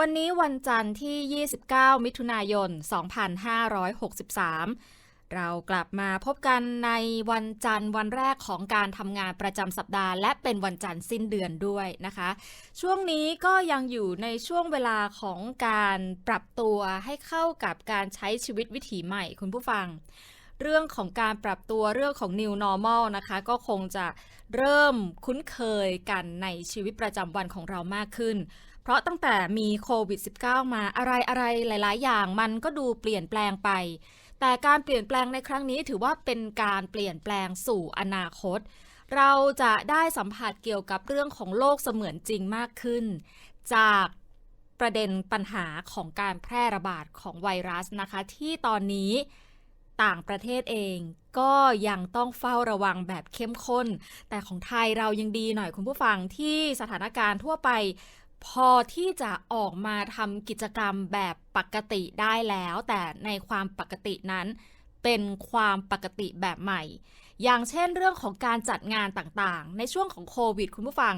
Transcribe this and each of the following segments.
วันนี้วันจันทร์ที่ 29 มิถุนายน 2563 เรากลับมาพบกันในวันจันทร์วันแรกของการทำงานประจำสัปดาห์และเป็นวันจันทร์สิ้นเดือนด้วยนะคะ ช่วงนี้ก็ยังอยู่ในช่วงเวลาของการปรับตัวให้เข้ากับการใช้ชีวิตวิถีใหม่คุณผู้ฟัง เรื่องของการปรับตัวเรื่องของ new normal นะคะ ก็คงจะเริ่มคุ้นเคยกันในชีวิตประจำวันของเรามากขึ้น เพราะตั้งแต่มีโควิด -19 มาอะไรอะไรหลาย ๆ อย่างมันก็ดูเปลี่ยนแปลงไป แต่การเปลี่ยนแปลงในครั้งนี้ถือว่าเป็นการเปลี่ยนแปลงสู่อนาคต เราจะได้สัมผัสเกี่ยวกับเรื่องของโลกเสมือนจริงมากขึ้น จากประเด็นปัญหาของการแพร่ระบาดของไวรัสนะคะ ที่ตอนนี้ต่างประเทศเองก็ยังต้องเฝ้าระวังแบบเข้มข้น แต่ของไทยเรายังดีหน่อยคุณผู้ฟังที่สถานการณ์ทั่วไป พอที่จะออกมาทำกิจกรรมแบบปกติได้แล้ว แต่ในความปกตินั้น เป็นความปกติแบบใหม่ อย่างเช่นเรื่องของการจัดงานต่างๆ ในช่วงของโควิดคุณผู้ฟัง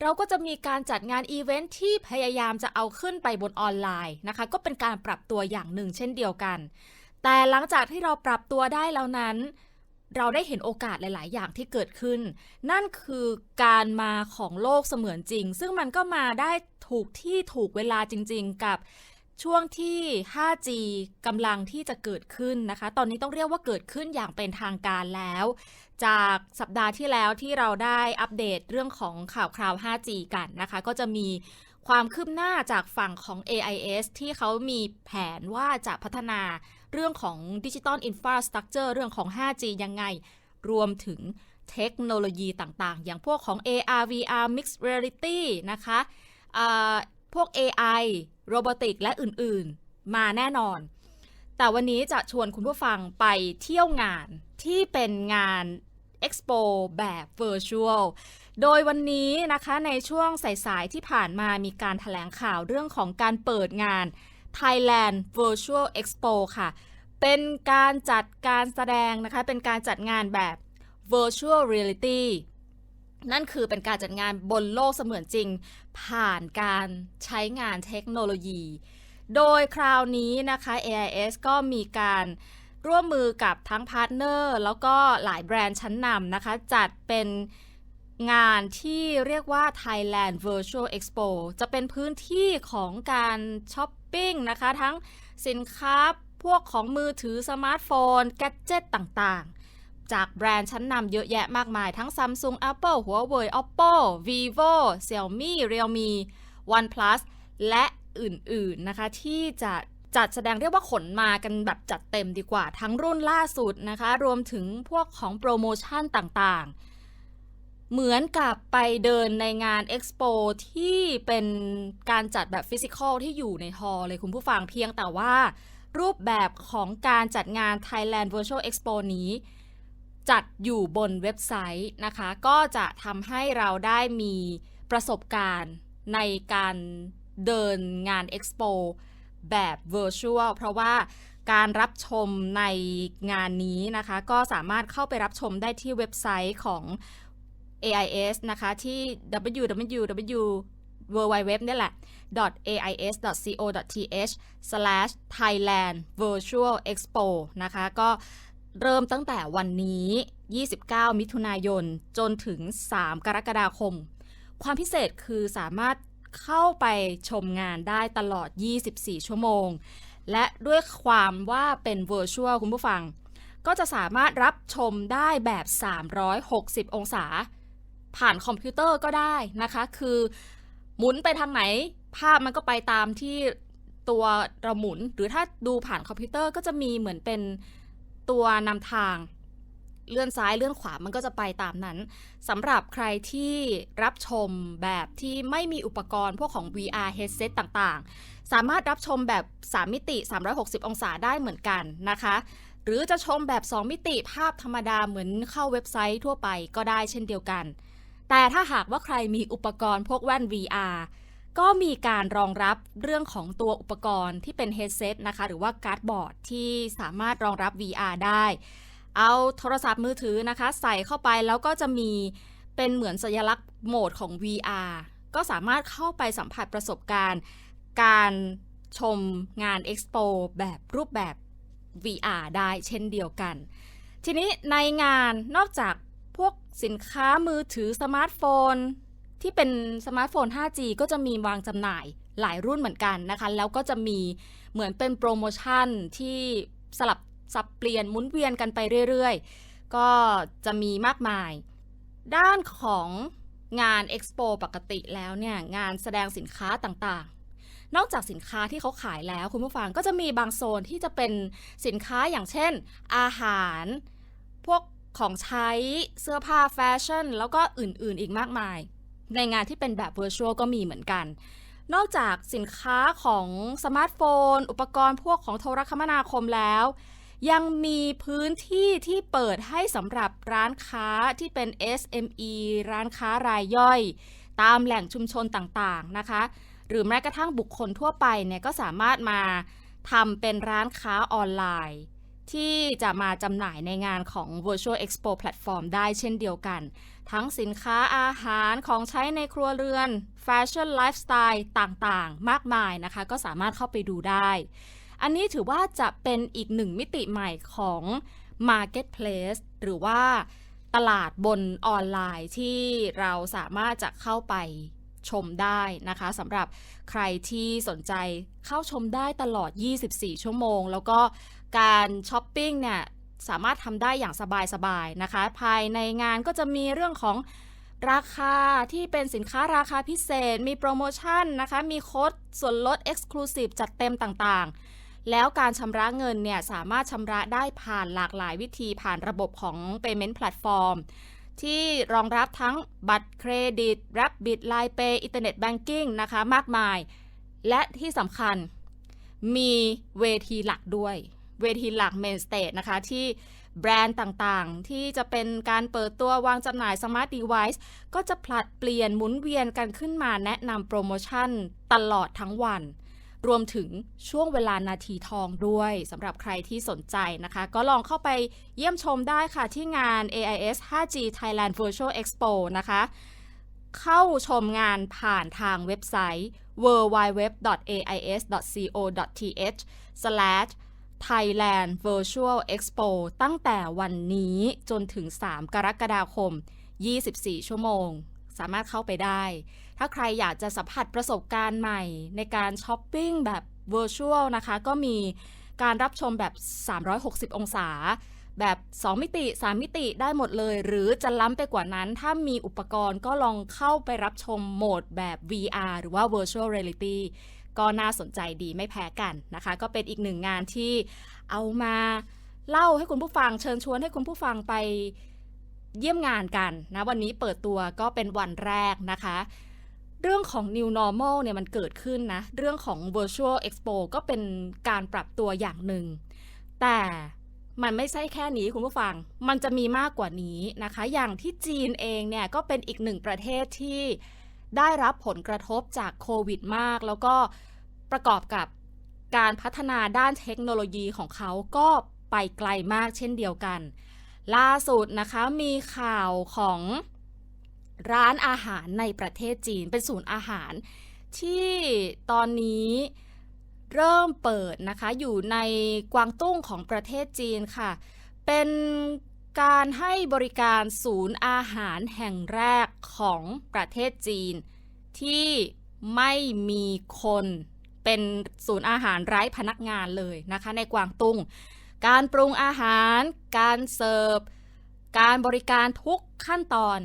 เราก็จะมีการจัดงานอีเวนท์ที่พยายามจะเอาขึ้นไปบนออนไลน์นะคะ ก็เป็นการปรับตัวอย่างหนึ่งเช่นเดียวกัน แต่หลังจากที่เราปรับตัวได้แล้วนั้น เราได้เห็นโอกาสหลาย ๆ อย่างที่เกิดขึ้น นั่นคือการมาของโลกเสมือนจริง ซึ่งมันก็มาได้ถูกที่ถูกเวลาจริง ๆ กับช่วงที่ 5G กำลังที่จะเกิดขึ้นนะคะ ตอนนี้ต้องเรียกว่าเกิดขึ้นอย่างเป็นทางการแล้ว จากสัปดาห์ที่แล้วที่เราได้อัปเดตเรื่องของข่าวคราว 5G กันนะคะ ก็จะมีความคืบหน้าจากฝั่งของ AIS ที่เขามีแผนว่าจะพัฒนา เรื่องของดิจิ t a ลอินฟราสตรักเจอร์เรื่องของ 5G ยังไง รวมถึงเทคโนโลยีต่างๆ อย่างพวกของ AR VR Mixed Reality นะคะพวก AI โรบอติกและอื่นๆ มาแน่นอน แต่วันนี้จะชวนคุณผู้ฟังไปเที่ยวงานที่เป็นงาน Expo แบบ Virtual โดยวันนี้นะคะในช่วงสายๆที่ผ่านมามีการถแถลงข่าวเรื่องของการเปิดงาน Thailand Virtual Expo ค่ะ เป็นการจัดการแสดงนะคะ เป็นการจัดงานแบบ Virtual Reality นั่นคือเป็นการจัดงานบนโลกเสมือนจริง ผ่านการใช้งานเทคโนโลยี โดยคราวนี้นะคะ AIS ก็มีการร่วมมือกับทั้งพาร์ทเนอร์แล้วก็หลายแบรนด์ชั้นนำนะคะ จัดเป็นงานที่เรียกว่า Thailand Virtual Expo จะเป็นพื้นที่ของการช้อปปิ้งนะคะ ทั้งสินค้า วกของมือถือสมาร์ทโฟน แกดเจิตต่างๆ จากแบรนด์ชั้นนำเยอะแยะมากมายทั้ง Samsung Apple Huawei Oppo Vivo Xiaomi Realme OnePlus และอื่นๆนะคะที่จะจัดแสดงเรียกว่าขนมากันแบบจัดเต็มดีกว่า ทั้งรุ่นล่าสุดนะคะ รวมถึงพวกของโปรโมชั่นต่างๆ เหมือนกับไปเดินในงานเอ็กซ์โปที่เป็นการจัดแบบฟิสิกอลที่อยู่ในฮอลเลยคุณผู้ฟังเพียงแต่ว่า รูปแบบของการจัดงาน Thailand Virtual Expo นี้ จัดอยู่บนเว็บไซต์นะคะ ก็จะทำให้เราได้มีประสบการณ์ในการเดินงาน Expo แบบ Virtual เพราะว่าการรับชมในงานนี้นะคะ ก็สามารถเข้าไปรับชมได้ที่เว็บไซต์ของ AIS นะคะ ที่ www w w w นี่แหละ ais.co.th/thailand virtual expo นะคะ ก็เริ่มตั้งแต่วันนี้ 29 มิถุนายน จนถึง 3 กรกฎาคม ความพิเศษคือสามารถเข้าไปชมงานได้ตลอด 24 ชั่วโมง และด้วยความว่าเป็น virtual คุณผู้ฟัง ก็จะสามารถรับชมได้แบบ 360 องศา ผ่านคอมพิวเตอร์ก็ได้นะคะ คือ หมุนไปทางไหน ภาพมันก็ไปตามที่ตัวเราหมุน หรือถ้าดูผ่านคอมพิวเตอร์ก็จะมีเหมือนเป็นตัวนำทาง เลื่อนซ้ายเลื่อนขวามันก็จะไปตามนั้นสำหรับใครที่รับชมแบบที่ไม่มีอุปกรณ์พวกของ VR headset ต่างๆ สามารถรับชมแบบ 3 มิติ 360 องศาได้เหมือนกันนะคะ หรือจะชมแบบ 2 มิติภาพธรรมดาเหมือนเข้าเว็บไซต์ทั่วไปก็ได้เช่นเดียวกัน แต่ถ้าหากว่าใครมีอุปกรณ์พวกแว่น VR ก็มีการรองรับเรื่องของตัวอุปกรณ์ที่เป็น headset นะคะ หรือว่าการ์ดบอร์ดที่สามารถรองรับ VR ได้ เอาโทรศัพท์มือถือนะคะ ใส่เข้าไปแล้วก็จะมีเป็นเหมือนสัญลักษณ์โหมดของ VR ก็สามารถเข้าไปสัมผัสประสบการณ์ การชมงาน Expo แบบรูปแบบ VR ได้เช่นเดียวกัน ทีนี้ในงานนอกจาก พวกสินค้ามือถือสมาร์ทโฟน ที่เป็นสมาร์ทโฟน 5G ก็จะมีวางจำหน่ายหลายรุ่นเหมือนกันนะคะ แล้วก็จะมีเหมือนเป็นโปรโมชั่นที่สลับสับเปลี่ยนหมุนเวียนกันไปเรื่อยๆ ก็จะมีมากมาย ด้านของงาน Expo ปกติแล้วเนี่ยงานแสดงสินค้าต่างๆ นอกจากสินค้าที่เขาขายแล้วคุณผู้ฟังก็จะมีบางโซนที่จะเป็นสินค้าอย่างเช่น อาหาร พวก ของใช้เสื้อผ้าแฟชั่น แล้วก็อื่นๆอีกมากมาย ในงานที่เป็นแบบ Virtual ก็มีเหมือนกัน นอกจากสินค้าของสมาร์ทโฟน อุปกรณ์พวกของโทรคมนาคมแล้ว ยังมีพื้นที่ที่เปิดให้สำหรับร้านค้าที่เป็น SME ร้านค้ารายย่อย ตามแหล่งชุมชนต่างๆนะคะ หรือแม้กระทั่งบุคคลทั่วไปเนี่ยก็สามารถมาทำเป็นร้านค้าออนไลน์ ที่จะมาจำหน่ายในงานของ Virtual Expo Platform ได้เช่นเดียวกัน ทั้งสินค้าอาหารของใช้ในครัวเรือนแฟชั่นไลฟ์สไตล์ต่างๆ มากมายนะคะ ก็สามารถเข้าไปดูได้ อันนี้ถือว่าจะเป็นอีกหนึ่งมิติใหม่ของ Marketplace หรือว่าตลาดบนออนไลน์ที่เราสามารถจะเข้าไปชมได้นะคะสำหรับใครที่สนใจเข้าชมได้ตลอด 24 ชั่วโมง แล้วก็ การช้อปปิ้งเนี่ยสามารถทำได้อย่างสบายๆนะคะ ภายในงานก็จะมีเรื่องของราคาที่เป็นสินค้าราคาพิเศษ มีโปรโมชั่นนะคะ มีโค้ดส่วนลด Exclusive จัดเต็มต่างๆ แล้วการชำระเงินเนี่ยสามารถชำระได้ผ่านหลากหลายวิธีผ่านระบบของ Payment Platform ที่รองรับทั้งบัตรเครดิต Rabbit Line Pay Internet Banking นะคะ มากมาย และที่สำคัญมีเวทีหลักด้วย เวทีหลัก Main Stage นะคะที่แบรนด์ต่างๆ ที่จะเป็นการเปิดตัววางจำหน่าย Smart Device ก็จะผลัดเปลี่ยนหมุนเวียนกันขึ้นมาแนะนำโปรโมชั่นตลอดทั้งวัน รวมถึงช่วงเวลานาทีทองด้วยสำหรับใครที่สนใจนะคะ ก็ลองเข้าไปเยี่ยมชมได้ค่ะที่งาน AIS 5G Thailand Virtual Expo นะคะ เข้าชมงานผ่านทางเว็บไซต์ www.ais.co.th Thailand Virtual Expo ตั้งแต่วันนี้จนถึง 3 กรกฎาคม 24 ชั่วโมง สามารถเข้าไปได้ ถ้าใครอยากจะสัมผัสประสบการณ์ใหม่ในการช้อปปิ้งแบบ Virtual นะคะ ก็มีการรับชมแบบ 360 องศา แบบ 2 มิติ 3 มิติได้หมดเลย หรือจะล้ำไปกว่านั้นถ้ามีอุปกรณ์ก็ลองเข้าไปรับชมโหมดแบบ VR หรือว่า Virtual Reality ก็น่าสนใจดีไม่แพ้กันนะคะ ก็เป็นอีกหนึ่งงานที่เอามาเล่าให้คุณผู้ฟังเชิญชวนให้คุณผู้ฟังไปเยี่ยมงานกันนะวันนี้เปิดตัวก็เป็นวันแรกนะคะ เรื่องของ new normal เนี่ยมันเกิดขึ้นนะ เรื่องของ virtual expo ก็เป็นการปรับตัวอย่างหนึ่ง แต่มันไม่ใช่แค่นี้คุณผู้ฟัง มันจะมีมากกว่านี้นะคะ อย่างที่จีนเองเนี่ยก็เป็นอีกหนึ่งประเทศที่ ได้รับผลกระทบจากโควิดมาก แล้วก็ประกอบกับการพัฒนาด้านเทคโนโลยีของเขาก็ไปไกลมากเช่นเดียวกัน ล่าสุดนะคะมีข่าวของร้านอาหารในประเทศจีนเป็นศูนย์อาหาร ที่ตอนนี้เริ่มเปิดนะคะอยู่ในกวางตุ้งของประเทศจีนค่ะ เป็น การให้บริการศูนย์อาหารแห่งแรกของประเทศจีน ที่ไม่มีคนเป็นศูนย์อาหารไร้พนักงานเลยนะคะในกวางตุ้ง การปรุงอาหาร การเสิร์ฟ การบริการทุกขั้นตอน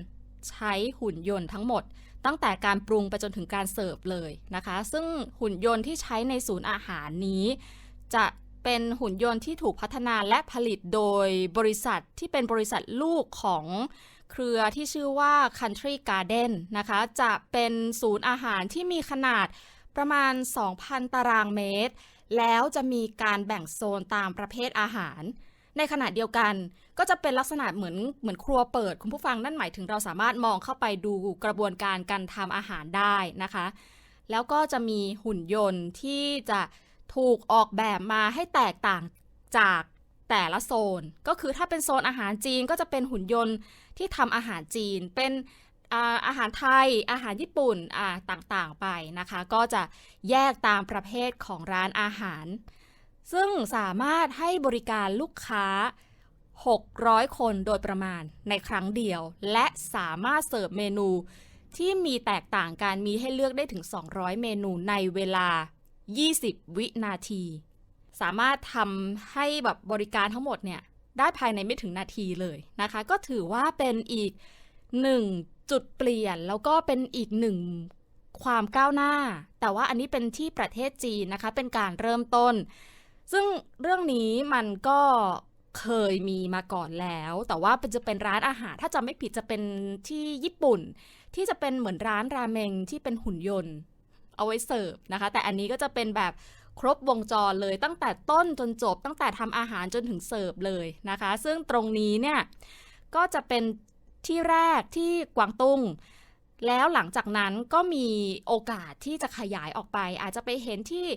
ใช้หุ่นยนต์ทั้งหมด ตั้งแต่การปรุงไปจนถึงการเสิร์ฟเลยนะคะ ซึ่งหุ่นยนต์ที่ใช้ในศูนย์อาหารนี้ จะ เป็นหุ่นยนต์ที่ถูกพัฒนาและผลิตโดยบริษัทที่เป็นบริษัทลูกของเครือที่ชื่อว่า Country Garden นะคะ จะเป็นศูนย์อาหารที่มีขนาดประมาณ 2,000 ตารางเมตร แล้วจะมีการแบ่งโซนตามประเภทอาหาร ในขณะเดียวกันก็จะเป็นลักษณะเหมือนเหมือนครัวเปิด คุณผู้ฟังนั่นหมายถึงเราสามารถมองเข้าไปดูกระบวนการการทำอาหารได้นะคะ แล้วก็จะมีหุ่นยนต์ที่จะ ถูกออกแบบมาให้แตกต่างจากแต่ละโซน ก็คือถ้าเป็นโซนอาหารจีนก็จะเป็นหุ่นยนต์ที่ทำอาหารจีน เป็นอาหารไทย อาหารญี่ปุ่นต่างๆไปนะคะ ก็จะแยกตามประเภทของร้านอาหาร ซึ่งสามารถให้บริการลูกค้า 600 คนโดยประมาณในครั้งเดียว และสามารถเสิร์ฟเมนูที่มีแตกต่างกันมีให้เลือกได้ถึง 200 เมนูในเวลา 20 วินาที สามารถทำให้แบบบริการทั้งหมดเนี่ยได้ภายในไม่ถึงนาทีเลยนะคะ ก็ถือว่าเป็นอีกหนึ่งจุดเปลี่ยนแล้วก็เป็นอีกหนึ่งความก้าวหน้า แต่ว่าอันนี้เป็นที่ประเทศจีนนะคะ เป็นการเริ่มต้น ซึ่งเรื่องนี้มันก็เคยมีมาก่อนแล้ว แต่ว่าจะเป็นร้านอาหารถ้าจำไม่ผิดจะเป็นที่ญี่ปุ่น ที่จะเป็นเหมือนร้านราเมงที่เป็นหุ่นยนต์ เอาไว้เสิร์ฟนะคะ แต่อันนี้ก็จะเป็นแบบครบวงจรเลยตั้งแต่ต้นจนจบ ตั้งแต่ทำอาหารจนถึงเสิร์ฟเลยนะคะ ซึ่งตรงนี้เนี่ยก็จะเป็นที่แรกที่กวางตุ้งแล้วหลังจากนั้นก็มีโอกาสที่จะขยายออกไป อาจจะไปเห็นที่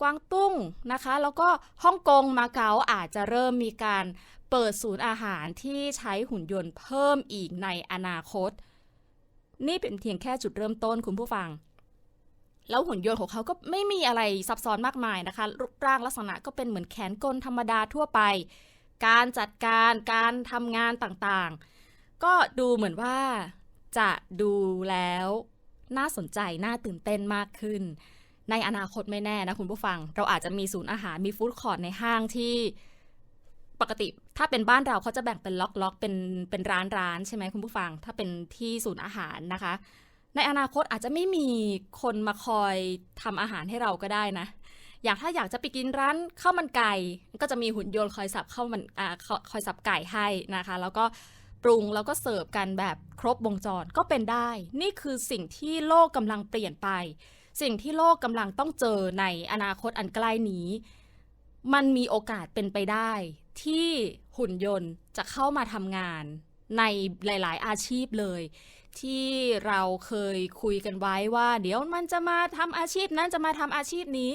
กวางตุ้งนะคะ แล้วก็ฮ่องกงมาเก๊าอาจจะเริ่มมีการเปิดศูนย์อาหารที่ใช้หุ่นยนต์เพิ่มอีกในอนาคต นี่เป็นเพียงแค่จุดเริ่มต้นคุณผู้ฟัง แล้วหุ่นยนต์ของเขาก็ไม่มีอะไรซับซ้อนมากมายนะคะ รูปร่างลักษณะก็เป็นเหมือนแขนกลธรรมดาทั่วไป การจัดการการทำงานต่างๆ ก็ดูเหมือนว่าจะดูแล้วน่าสนใจ น่าตื่นเต้นมากขึ้น ในอนาคตไม่แน่นะคุณผู้ฟัง เราอาจจะมีศูนย์อาหารมีฟู้ดคอร์ทในห้างที่ปกติถ้าเป็นบ้านเราเขาจะแบ่งเป็นล็อกๆเป็นเป็นร้านร้านๆใช่ไหมคุณผู้ฟัง ถ้าเป็นที่ศูนย์อาหารนะคะ ในอนาคตอาจจะไม่มีคนมาคอยทำอาหารให้เราก็ได้นะ อย่างถ้าอยากจะไปกินร้านข้าวมันไก่ก็จะมีหุ่นยนต์คอยสับข้าวมันอ่าคอยคอยสับไก่ให้นะคะ แล้วก็ปรุงแล้วก็เสิร์ฟกันแบบครบวงจรก็เป็นได้ นี่คือสิ่งที่โลกกำลังเปลี่ยนไป สิ่งที่โลกกำลังต้องเจอในอนาคตอันใกล้นี้ มันมีโอกาสเป็นไปได้ ที่หุ่นยนต์จะเข้ามาทำงานในหลาย ๆ อาชีพเลย ที่เราเคยคุยกันไว้ว่า เดี๋ยวมันจะมาทำอาชีพนั้นจะมาทำอาชีพนี้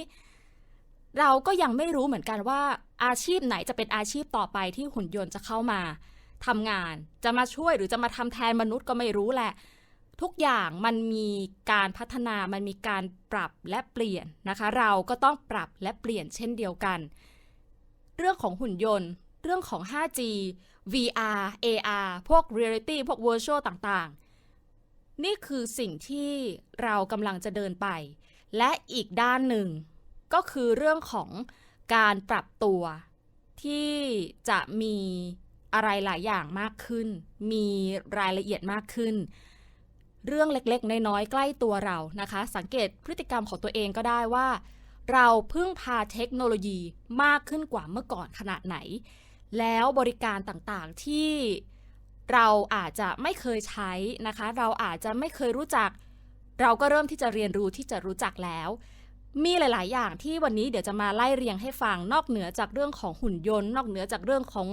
เราก็ยังไม่รู้เหมือนกันว่า อาชีพไหนจะเป็นอาชีพต่อไปที่หุ่นยนต์จะเข้ามาทำงาน จะมาช่วยหรือจะมาทำแทนมนุษย์ก็ไม่รู้แหละ ทุกอย่างมันมีการพัฒนามันมีการปรับและเปลี่ยนนะคะ เราก็ต้องปรับและเปลี่ยนเช่นเดียวกัน เรื่องของหุ่นยนต์ เรื่องของ 5G VR AR พวก Reality พวก Virtual ต่างๆ นี่คือสิ่งที่เรากำลังจะเดินไป และอีกด้านหนึ่ง ก็คือเรื่องของการปรับตัว ที่จะมีอะไรหลายอย่างมากขึ้น มีรายละเอียดมากขึ้น เรื่องเล็กๆ น้อยๆ ใกล้ตัวเรานะคะ สังเกตพฤติกรรมของตัวเองก็ได้ว่า เราพึ่งพาเทคโนโลยีมากขึ้นกว่าเมื่อก่อนขนาดไหน แล้วบริการต่างๆที่ เราอาจจะไม่เคยใช้นะคะ เราอาจจะไม่เคยรู้จัก เราก็เริ่มที่จะเรียนรู้ที่จะรู้จักแล้ว มีหลาย ๆ อย่างที่วันนี้เดี๋ยวจะมาไล่เรียงให้ฟังนอกเหนือจากเรื่องของหุ่นยนต์ นอกเหนือจากเรื่องของ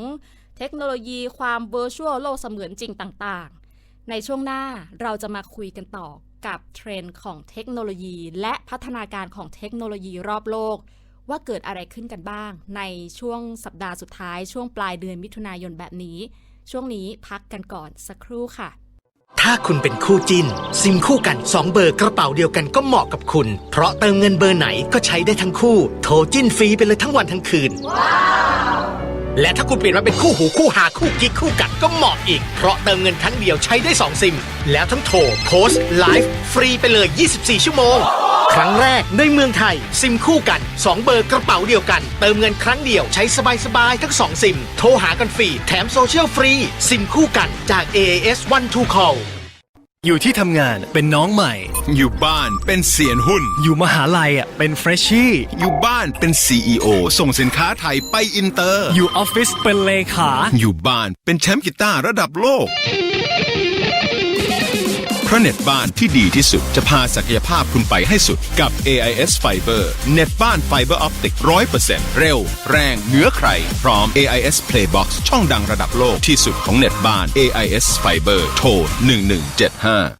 เทคโนโลยี ความ virtual โลกเสมือนจริงต่าง ๆ ในช่วงหน้าเราจะมาคุยกันต่อกับเทรนด์ของเทคโนโลยี และพัฒนาการของเทคโนโลยีรอบโลก ว่าเกิดอะไรขึ้นกันบ้าง ในช่วงสัปดาห์สุดท้ายช่วงปลายเดือนมิถุนายนแบบนี้ ช่วงนี้พักกันก่อนสักครู่ค่ะ ถ้าคุณเป็นคู่จินซิมคู่กัน 2 เบอร์กระเป๋าเดียวกันก็เหมาะกับคุณ เพราะเติมเงินเบอร์ไหนก็ใช้ได้ทั้งคู่ โทรจิ้นฟรีไปเลยทั้งวันทั้งคืน และถ้าคุณเปลี่ยนมาเป็นคู่หูคู่หาคู่กิ๊กคู่กัดก็เหมาะอีก เพราะเติมเงินครั้งเดียวใช้ได้ 2 ซิม แล้วทั้งโทรโพสต์ไลฟ์ฟรีไปเลย 24 ชั่วโมง ครั้งแรกในเมืองไทย ซิมคู่กัน 2 เบอร์กระเป๋าเดียวกัน เติมเงินครั้งเดียวใช้สบายๆทั้ง 2 ซิม โทรหากันฟรี แถมโซเชียลฟรี ซิมคู่กันจาก AAS One to Call อยู่ที่ทำงานเป็นน้องใหม่ อยู่บ้านเป็นเสียนหุ้น อยู่มหาลัยอะเป็นเฟรชชี่ อยู่บ้านเป็น CEO ส่งสินค้าไทยไปอินเตอร์ อยู่ออฟฟิศเป็นเลขา อยู่บ้านเป็นแชมป์กีตาร์ระดับโลก เพราะเน็ตบ้านที่ดีที่สุดจะพาศักยภาพคุณไปให้สุดกับ AIS Fiber เน็ตบ้านไฟเบอร์ออปติก100%เร็ว แรงเหนือใคร พร้อม AIS Playbox ช่องดังระดับโลกที่สุดของเน็ตบ้าน AIS Fiber โทร1175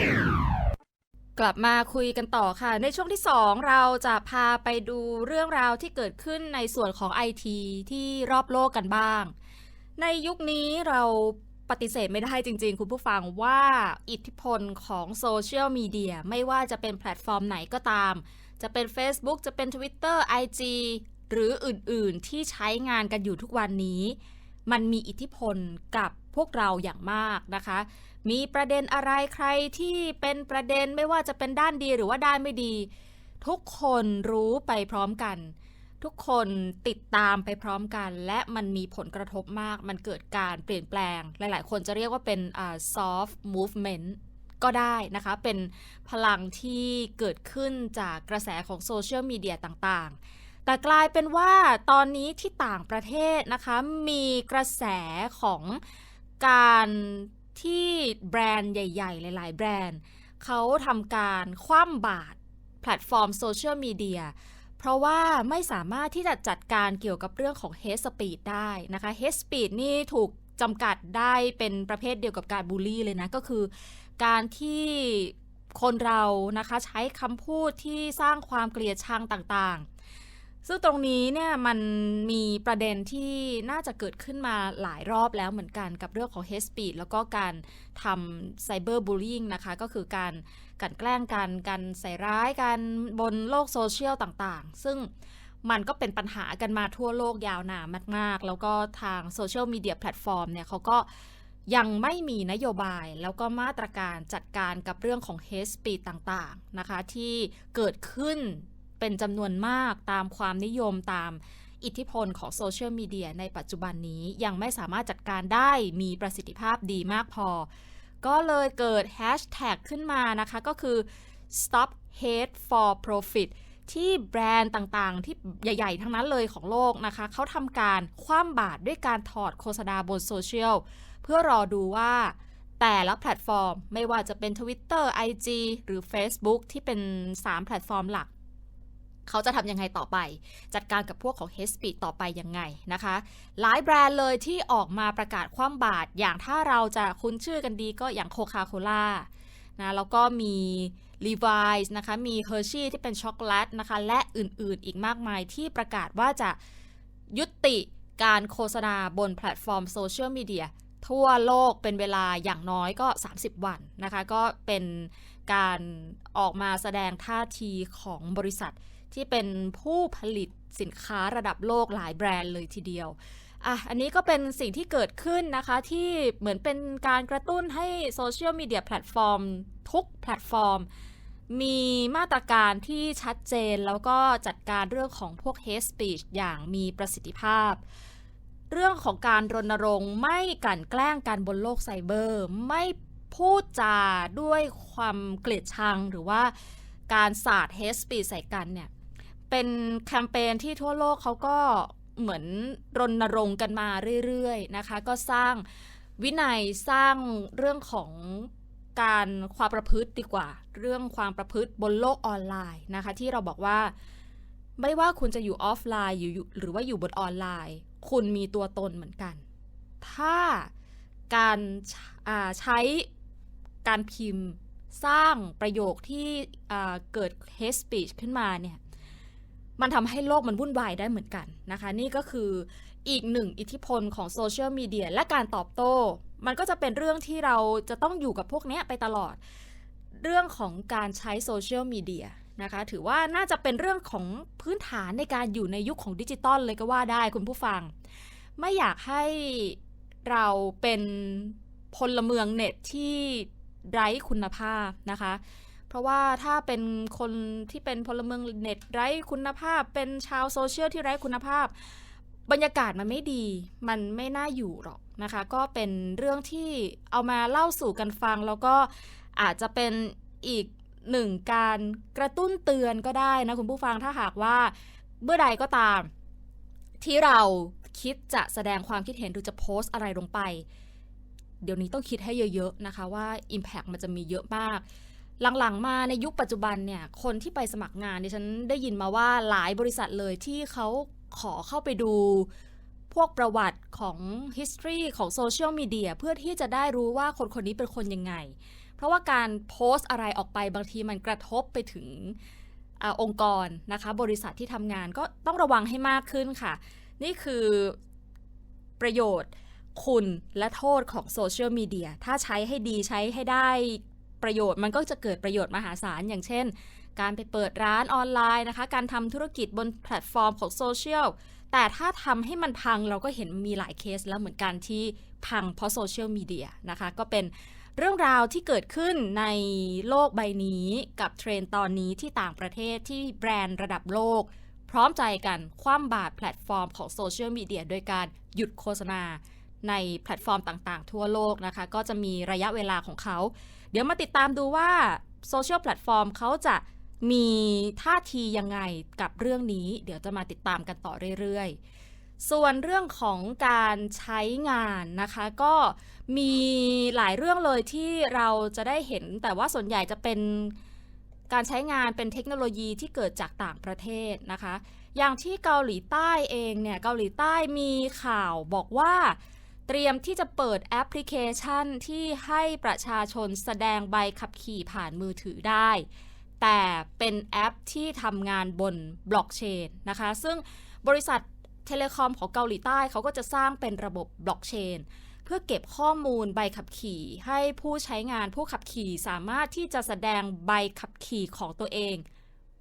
กลับมาคุยกันต่อค่ะ ในช่วงที่ 2 เราจะพาไปดูเรื่องราวที่เกิดขึ้นในส่วนของไอทีที่รอบโลกกันบ้าง ในยุคนี้เราปฏิเสธไม่ได้จริง ๆ คุณผู้ฟังว่าอิทธิพลของโซเชียลมีเดียไม่ว่าจะเป็นแพลตฟอร์มไหนก็ตาม จะเป็น Facebook จะเป็น Twitter IG หรืออื่นๆที่ใช้งานกันอยู่ทุกวันนี้ มันมีอิทธิพลกับพวกเราอย่างมากนะคะ มีประเด็นอะไรใครที่เป็นประเด็นไม่ว่าจะเป็นด้านดีหรือว่าด้านไม่ดี ทุกคนรู้ไปพร้อมกัน ทุกคนติดตามไปพร้อมกัน และมันมีผลกระทบมาก มันเกิดการเปลี่ยนแปลง หลาย ๆ คนจะเรียกว่าเป็น soft movement ก็ได้นะคะ เป็นพลังที่เกิดขึ้นจากกระแสของโซเชียลมีเดียต่าง ๆ แต่กลายเป็นว่าตอนนี้ที่ต่างประเทศนะคะ มีกระแสของการ ที่แบรนด์ใหญ่ๆ หลายๆ แบรนด์ เขาทำการคว่ำบาตรแพลตฟอร์มโซเชียลมีเดียเพราะว่าไม่สามารถที่จะจัดการเกี่ยวกับเรื่องของ hate speech ได้นะคะ hate speech นี่ถูกจำกัดได้เป็นประเภทเดียวกับการบูลลี่เลยนะ ก็คือการที่คนเรานะคะใช้คำพูดที่สร้างความเกลียดชังต่างๆ ซึ่งตรงนี้เนี่ยมันมีประเด็นที่น่าจะเกิดขึ้นมาหลายรอบแล้วเหมือนกันกับเรื่องของ hate speech แล้วก็การทำ cyber bullying นะคะ ก็คือการกันแกล้งกันการใส่ร้ายกันบนโลกโซเชียลต่างๆ ซึ่งมันก็เป็นปัญหากันมาทั่วโลกยาวนานมาก ๆ แล้วก็ทางโซเชียลมีเดียแพลตฟอร์มเนี่ยเขาก็ยังไม่มีนโยบายแล้วก็มาตรการจัดการกับเรื่องของ hate speech ต่างๆนะคะ ที่เกิดขึ้น เป็นจำนวนมากตามความนิยมตามอิทธิพลของโซเชียลมีเดียในปัจจุบันนี้ยังไม่สามารถจัดการได้มีประสิทธิภาพดีมากพอ ก็เลยเกิดแฮชแท็กขึ้นมานะคะ ก็คือ stop hate for profit ที่แบรนด์ต่างๆ ที่ใหญ่ๆ ทั้งนั้นเลยของโลกนะคะ เขาทำการคว่ำบาตรด้วยการถอดโฆษณาบนโซเชียล เพื่อรอดูว่าแต่ละแพลตฟอร์ม ไม่ว่าจะเป็น Twitter IG หรือ Facebook ที่เป็น 3 แพลตฟอร์มหลัก เขาจะทำยังไงต่อไป จัดการกับพวกของ hate speech ต่อไปยังไงนะคะ หลายแบรนด์เลยที่ออกมาประกาศคว่ำบาตรอย่างถ้าเราจะคุ้นชื่อกันดีก็อย่างโคคาโคล่านะแล้วก็มี Levi's นะคะ มี Hershey ที่เป็นช็อกโกแลตนะคะ และอื่นๆอีกมากมายที่ประกาศว่าจะยุติการโฆษณาบนแพลตฟอร์มโซเชียลมีเดียทั่วโลกเป็นเวลาอย่างน้อยก็ 30 วันนะคะ ก็เป็นการออกมาแสดงท่าทีของบริษัท ที่เป็นผู้ผลิตสินค้าระดับโลกหลายแบรนด์เลยทีเดียวอะอันนี้ก็เป็นสิ่งที่เกิดขึ้นนะคะ ที่เหมือนเป็นการกระตุ้นให้โซเชียลมีเดียแพลตฟอร์มทุกแพลตฟอร์ม มีมาตรการที่ชัดเจนแล้วก็จัดการเรื่องของพวก hate speech อย่างมีประสิทธิภาพ เรื่องของการรณรงค์ไม่กลั่นแกล้งกันบนโลกไซเบอร์ ไม่พูดจาด้วยความเกลียดชังหรือว่าการสาด hate speech ใส่กันเนี่ย เป็นแคมเปญที่ทั่วโลกเขาก็เหมือนรณรงค์กันมาเรื่อยๆนะคะ ก็สร้างวินัยสร้างเรื่องของการความประพฤติดีกว่า เรื่องความประพฤติบนโลกออนไลน์นะคะ ที่เราบอกว่า ไม่ว่าคุณจะอยู่ออฟไลน์อยู่หรือว่าอยู่บนออนไลน์ คุณมีตัวตนเหมือนกัน ถ้าการใช้การพิมพ์สร้างประโยคที่เกิด hate speech ขึ้นมาเนี่ย มันทำให้โลกมันวุ่นวายได้เหมือนกันนะคะ นี่ก็คืออีกหนึ่งอิทธิพลของโซเชียลมีเดียและการตอบโต้ มันก็จะเป็นเรื่องที่เราจะต้องอยู่กับพวกเนี้ยไปตลอด เรื่องของการใช้โซเชียลมีเดียนะคะ ถือว่าน่าจะเป็นเรื่องของพื้นฐานในการอยู่ในยุคของดิจิตอลเลยก็ว่าได้คุณผู้ฟัง ไม่อยากให้เราเป็นพลเมืองเน็ตที่ไร้คุณภาพนะคะ เพราะว่าถ้าเป็นคนที่เป็นพลเมืองเน็ตไร้คุณภาพ เป็นชาวโซเชียลที่ไร้คุณภาพ บรรยากาศมันไม่ดี มันไม่น่าอยู่หรอกนะคะ ก็เป็นเรื่องที่เอามาเล่าสู่กันฟัง แล้วก็อาจจะเป็นอีกหนึ่งการกระตุ้นเตือนก็ได้นะคุณผู้ฟังถ้าหากว่าเมื่อใดก็ตาม ที่เราคิดจะแสดงความคิดเห็นหรือจะโพสต์อะไรลงไป เดี๋ยวนี้ต้องคิดให้เยอะๆนะคะว่า Impact มันจะมีเยอะมาก หลังๆ มาในยุคปัจจุบันเนี่ย คนที่ไปสมัครงานดิฉันได้ยินมาว่าหลายบริษัทเลยที่เขาขอเข้าไปดูพวกประวัติของ history ของโซเชียลมีเดียเพื่อที่จะได้รู้ว่าคนคนนี้เป็นคนยังไง เพราะว่าการโพสต์อะไรออกไปบางทีมันกระทบไปถึงอองค์กรนะคะ บริษัทที่ทำงานก็ต้องระวังให้มากขึ้นค่ะ นี่คือประโยชน์คุณและโทษของโซเชียลมีเดียถ้าใช้ให้ดีใช้ให้ได้ ประโยชน์มันก็จะเกิดประโยชน์มหาศาลอย่างเช่น การไปเปิดร้านออนไลน์นะคะ การทำธุรกิจบนแพลตฟอร์มของโซเชียลแต่ถ้าทำให้มันพังเราก็เห็นมีหลายเคสแล้วเหมือนกันที่พังเพราะโซเชียลมีเดียนะคะ ก็เป็นเรื่องราวที่เกิดขึ้นในโลกใบนี้กับเทรนตอนนี้ที่ต่างประเทศที่แบรนด์ระดับโลก พร้อมใจกันคว่ำบาตรแพลตฟอร์มของโซเชียลมีเดียโดยการหยุดโฆษณา ในแพลตฟอร์มต่างๆ ทั่วโลกนะคะ ก็จะมีระยะเวลาของเขา เดี๋ยวมาติดตามดูว่าโซเชียลแพลตฟอร์มเขาจะมีท่าทียังไงกับเรื่องนี้ เดี๋ยวจะมาติดตามกันต่อเรื่อยๆ ส่วนเรื่องของการใช้งานนะคะ ก็มีหลายเรื่องเลยที่เราจะได้เห็น แต่ว่าส่วนใหญ่จะเป็นการใช้งานเป็นเทคโนโลยีที่เกิดจากต่างประเทศนะคะ อย่างที่เกาหลีใต้เองเนี่ย เกาหลีใต้มีข่าวบอกว่า เตรียมที่จะเปิดแอปพลิเคชันที่ให้ประชาชนแสดงใบขับขี่ผ่านมือถือได้ แต่เป็นแอปที่ทำงานบนบล็อกเชนนะคะ ซึ่งบริษัทเทเลคอมของเกาหลีใต้เขาก็จะสร้างเป็นระบบบล็อกเชนเพื่อเก็บข้อมูลใบขับขี่ ให้ผู้ใช้งานผู้ขับขี่สามารถที่จะแสดงใบขับขี่ของตัวเอง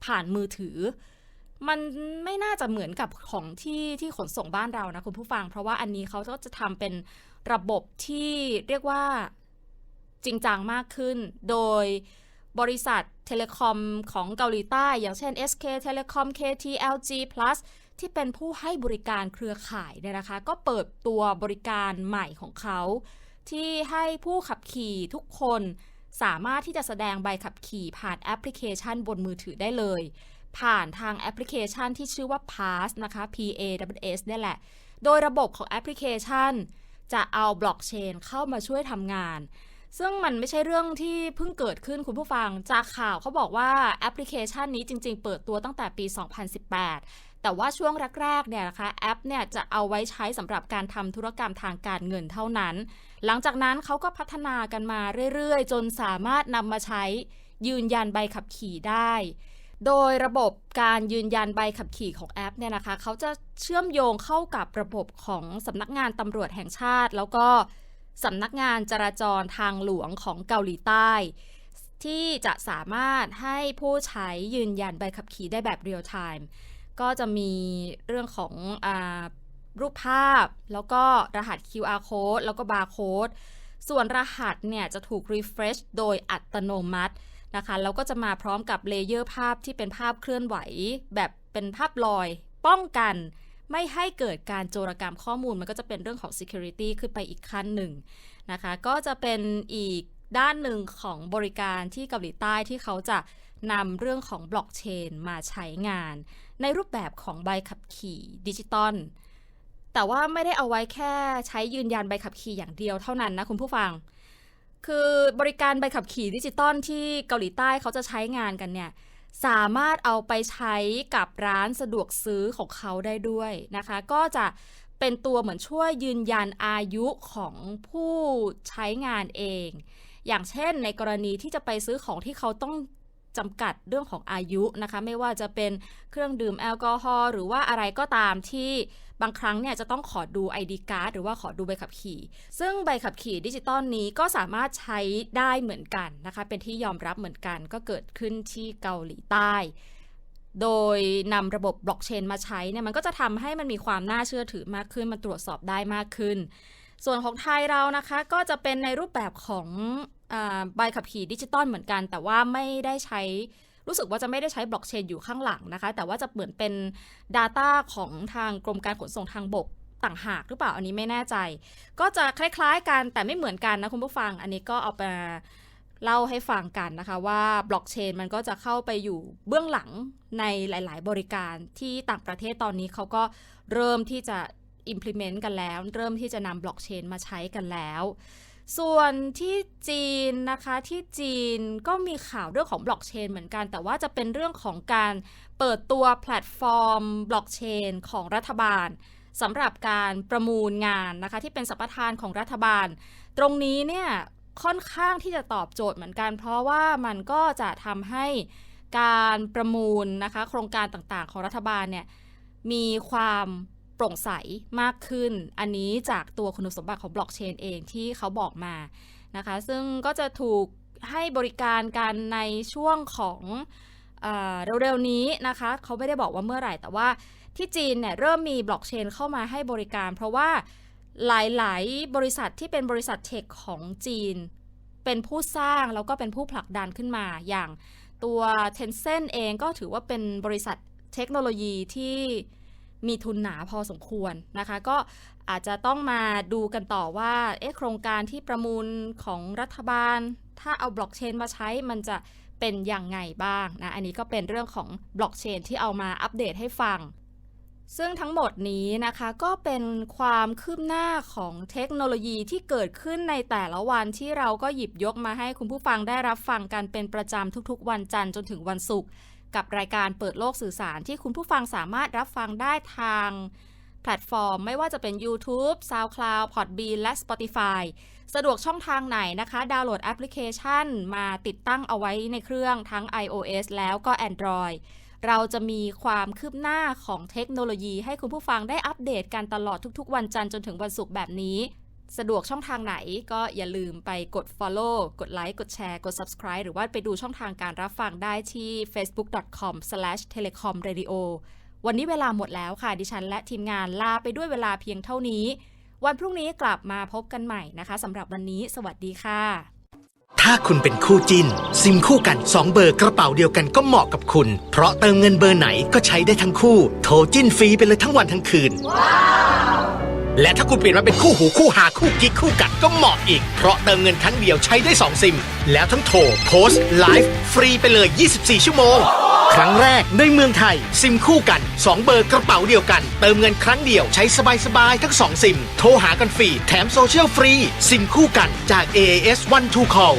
ผ่านมือถือ มันไม่น่าจะเหมือนกับของที่ที่ขนส่งบ้านเรานะคุณผู้ฟัง เพราะว่าอันนี้เขาก็จะทำเป็นระบบที่เรียกว่าจริงจังมากขึ้น โดยบริษัทเทเลคอมของเกาหลีใต้ อย่างเช่น SK Telecom KT LG Plus ที่เป็นผู้ให้บริการเครือข่ายเนี่ยนะคะ ก็เปิดตัวบริการใหม่ของเขา ที่ให้ผู้ขับขี่ทุกคนสามารถที่จะแสดงใบขับขี่ผ่านแอปพลิเคชันบนมือถือได้เลย ผ่านทางแอปพลิเคชันที่ชื่อว่า Pass นะคะ P A W S เนี่ยแหละ โดยระบบของแอปพลิเคชัน จะเอาบล็อกเชนเข้ามาช่วยทำงาน ซึ่งมันไม่ใช่เรื่องที่เพิ่งเกิดขึ้นคุณผู้ฟัง จากข่าวเขาบอกว่าแอปพลิเคชันนี้จริง ๆ เปิดตัวตั้งแต่ปี 2018 แต่ว่าช่วงแรกๆเนี่ยนะคะแอปเนี่ยจะเอาไว้ใช้สำหรับการทำธุรกรรมทางการเงินเท่านั้น หลังจากนั้นเขาก็พัฒนากันมาเรื่อยๆ จนสามารถนำมาใช้ยืนยันใบขับขี่ได้ โดยระบบการยืนยันใบขับขี่ของแอปเนี่ยนะคะเขาจะเชื่อมโยงเข้ากับระบบของสำนักงานตำรวจแห่งชาติ แล้วก็สำนักงานจราจรทางหลวงของเกาหลีใต้ ที่จะสามารถให้ผู้ใช้ยืนยันใบขับขี่ได้แบบเรียลไทม์ก็จะมีเรื่องของอรูปภาพ แล้วก็รหัส QR code แล้วก็ barcode ส่วนรหัสเนี่ยจะถูก refresh โดยอัตโนมัติ นะคะแล้วก็จะมาพร้อมกับเลเยอร์ภาพที่เป็นภาพเคลื่อนไหว แบบเป็นภาพลอย ป้องกันไม่ให้เกิดการโจรกรรมข้อมูลมันก็จะเป็นเรื่องของ security ขึ้นไปอีกขั้นหนึ่งนะคะก็จะเป็นอีกด้านหนึ่งของบริการที่เกาหลีใต้ที่เขาจะนำเรื่องของบล็อกเชนมาใช้งาน ในรูปแบบของใบขับขี่ดิจิตอลแต่ว่าไม่ได้เอาไว้แค่ใช้ยืนยันใบขับขี่อย่างเดียวเท่านั้นนะคุณผู้ฟัง คือบริการใบขับขี่ดิจิตอลที่เกาหลีใต้เขาจะใช้งานกันเนี่ยสามารถเอาไปใช้กับร้านสะดวกซื้อของเขาได้ด้วยนะคะ ก็จะเป็นตัวเหมือนช่วยยืนยันอายุของผู้ใช้งานเอง อย่างเช่นในกรณีที่จะไปซื้อของที่เขาต้องจำกัดเรื่องของอายุนะคะ ไม่ว่าจะเป็นเครื่องดื่มแอลกอฮอล์หรือว่าอะไรก็ตามที่ บางครั้งเนี่ยจะต้องขอดู ID card หรือว่าขอดูใบขับขี่ ซึ่งใบขับขี่ดิจิตอลนี้ก็สามารถใช้ได้เหมือนกันนะคะ เป็นที่ยอมรับเหมือนกันก็เกิดขึ้นที่เกาหลีใต้ โดยนำระบบบล็อกเชนมาใช้เนี่ยมันก็จะทำให้มันมีความน่าเชื่อถือมากขึ้น มันตรวจสอบได้มากขึ้น ส่วนของไทยเรานะคะก็จะเป็นในรูปแบบของอใบขับขี่ดิจิตอลเหมือนกัน แต่ว่าไม่ได้ใช้ รู้สึกว่าจะไม่ได้ใช้บล็อกเชนอยู่ข้างหลังนะคะ แต่ว่าจะเหมือนเป็น Data ของทางกรมการขนส่งทางบกต่างหากหรือเปล่าอันนี้ไม่แน่ใจ ก็จะคล้ายๆกันแต่ไม่เหมือนกันนะคุณผู้ฟัง อันนี้ก็เอาไปเล่าให้ฟังกันนะคะว่าบล็อกเชนมันก็จะเข้าไปอยู่เบื้องหลังในหลาย ๆ บริการที่ต่างประเทศตอนนี้เขาก็เริ่มที่จะ implement กันแล้ว เริ่มที่จะนำบล็อกเชนมาใช้กันแล้ว ส่วนที่จีนนะคะที่จีนก็มีข่าวเรื่องของบล็อกเชนเหมือนกัน แต่ว่าจะเป็นเรื่องของการเปิดตัวแพลตฟอร์มบล็อกเชนของรัฐบาลสำหรับการประมูลงานนะคะที่เป็นสัมปทานของรัฐบาล ตรงนี้เนี่ยค่อนข้างที่จะตอบโจทย์เหมือนกัน เพราะว่ามันก็จะทำให้การประมูลนะคะโครงการต่างๆ ของรัฐบาลเนี่ยมีความ โปร่งใสมากขึ้น อันนี้จากตัวคุณสมบัติของบล็อกเชนเองที่เขาบอกมานะคะ ซึ่งก็จะถูกให้บริการกันในช่วงของเอเร็วๆนี้นะคะ เขาไม่ได้บอกว่าเมื่อไหร่ แต่ว่าที่จีนเนี่ยเริ่มมีบล็อกเชนเข้ามาให้บริการ เพราะว่าหลายๆ บริษัทที่เป็นบริษัทเทคของจีน เป็นผู้สร้างแล้วก็เป็นผู้ผลักดันขึ้นมาอย่างตัว Tencent เองก็ถือว่าเป็นบริษัทเทคโนโลยีที่ มีทุนหนาพอสมควรนะคะ ก็อาจจะต้องมาดูกันต่อว่าเอ๊ะโครงการที่ประมูลของรัฐบาล ถ้าเอาบล็อกเชนมาใช้มันจะเป็นอย่างไงบ้างนะ อันนี้ก็เป็นเรื่องของบล็อกเชนที่เอามาอัปเดตให้ฟัง ซึ่งทั้งหมดนี้นะคะก็เป็นความคืบหน้าของเทคโนโลยีที่เกิดขึ้นในแต่ละวันที่เราก็หยิบยกมาให้คุณผู้ฟังได้รับฟังกันเป็นประจำทุกๆ วันจันทร์จนถึงวันศุกร์ กับรายการเปิดโลกสื่อสารที่คุณผู้ฟังสามารถรับฟังได้ทางแพลตฟอร์ม ไม่ว่าจะเป็น YouTube, SoundCloud, Podbean และ Spotify สะดวกช่องทางไหนนะคะ ดาวน์โหลดแอปพลิเคชันมาติดตั้งเอาไว้ในเครื่องทั้ง iOS แล้วก็ Android เราจะมีความคืบหน้าของเทคโนโลยีให้คุณผู้ฟังได้อัปเดตกันตลอดทุกๆ วันจันทร์จนถึงวันศุกร์แบบนี้ สะดวกช่องทางไหนก็อย่าลืมไปกด follow กดไลค์กดแชร์ กด subscribe หรือว่าไปดูช่องทางการรับฟังได้ที่ facebook.com/telecomradio วันนี้เวลาหมดแล้วค่ะ ดิฉันและทีมงานลาไปด้วยเวลาเพียงเท่านี้ วันพรุ่งนี้กลับมาพบกันใหม่นะคะสำหรับวันนี้สวัสดีค่ะ ถ้าคุณเป็นคู่จินซิมคู่กัน 2 เบอร์กระเป๋าเดียวกันก็เหมาะกับคุณ เพราะเติมเงินเบอร์ไหนก็ใช้ได้ทั้งคู่ โทรจิ้นฟรีไปเลยทั้งวันทั้งคืน และถ้าคุณเปลี่ยนมาเป็นคู่หูคู่หาคู่กิ๊กคู่กัดก็เหมาะอีก เพราะเติมเงินครั้งเดียวใช้ได้ 2 ซิม แล้วทั้งโทรโพสต์ไลฟ์ฟรีไปเลย 24 ชั่วโมง ครั้งแรกในเมืองไทย ซิมคู่กัน 2 เบอร์กระเป๋าเดียวกัน เติมเงินครั้งเดียวใช้สบายๆทั้ง 2 ซิม โทรหากันฟรีแถมโซเชียลฟรี ซิมคู่กันจาก AAS One Two Call